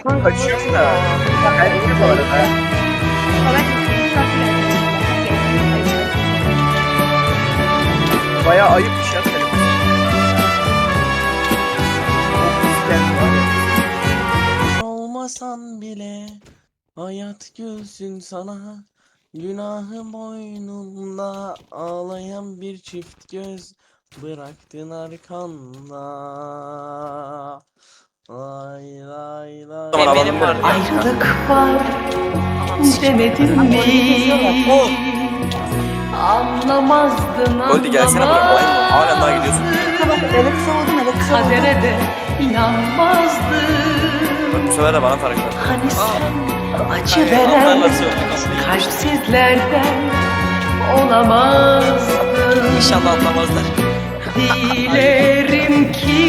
kaçıyorum, kaçıyorum da. Bence bu arada. Bayağı ayıp bir şey. Olmasan bile hayat gülsün sana Günahı boynumda ağlayan bir çift göz Bıraktın arkanda Lay lay lay Tamam, benim var. Ayrılık var demedim mi? Anlamazdın Goldi gelsene buraya. Vay, Halen daha gidiyorsun. Evet soğudum evet soğudum. Kadere de inanmazdın Bak bu sefer de bana fark var. Hani sen acı veren kalpsizlerden olamazdın İnşallah anlamazlar. Ki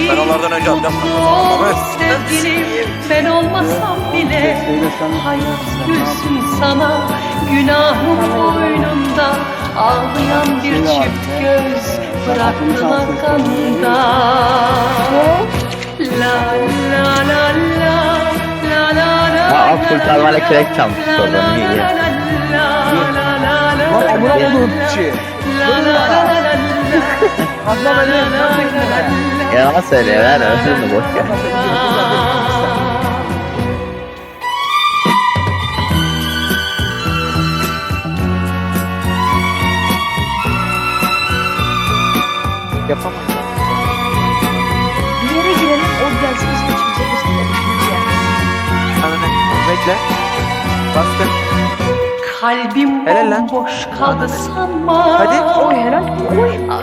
Ben onlardan önce mutlu ol sevgilim Ben olmasam bile hayat gülsün sana Günahım boynunda ağlayan bir çift göz Bıraktın arkanda La la la la la la la Aa, kurtarmayla kürek çalmış babam, iyi. Lan amına Ablam öyle yalan söylüyor. Yalan söylüyor. Ver öldürme boş ver. Yapamam. Bir yere girelim o gelsin bizim içimize gösterelim. Bekle. Bastır. Kalbim Helal lan. kaldı sanma. Hadi. O herhalde.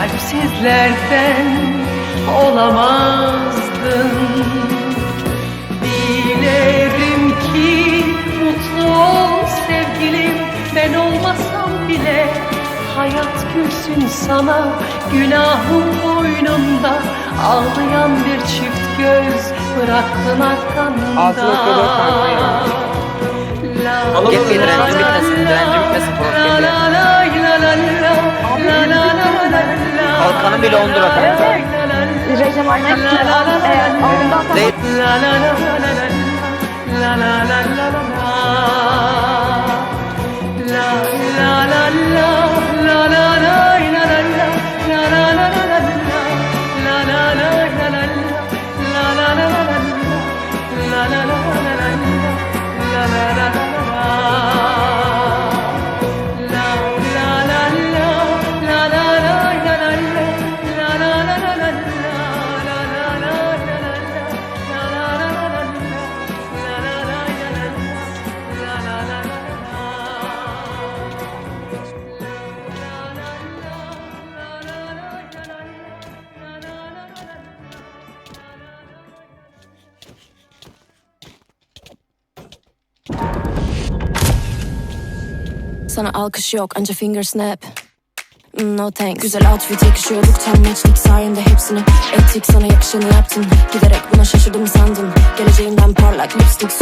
kalpsizlerden olamazdın. Dilerim ki mutlu ol sevgilim. Ben olmasam bile hayat gülsün sana. Günahım boynumda. Ağlayan bir çift göz Bıraktın arkanda Altı nokta dört tane ya. La Git la bir Balkan'ın bir Londra'sı. Recep Arkadaş'ın Zeytin. Sana alkış yok anca finger snap. Mm, No thanks. Güzel outfit yakışıyorduk tam matchlik sayende hepsini Ettik. Sana yakışanı yaptın Giderek buna şaşırdım sandın. Geleceğimden parlak lipstick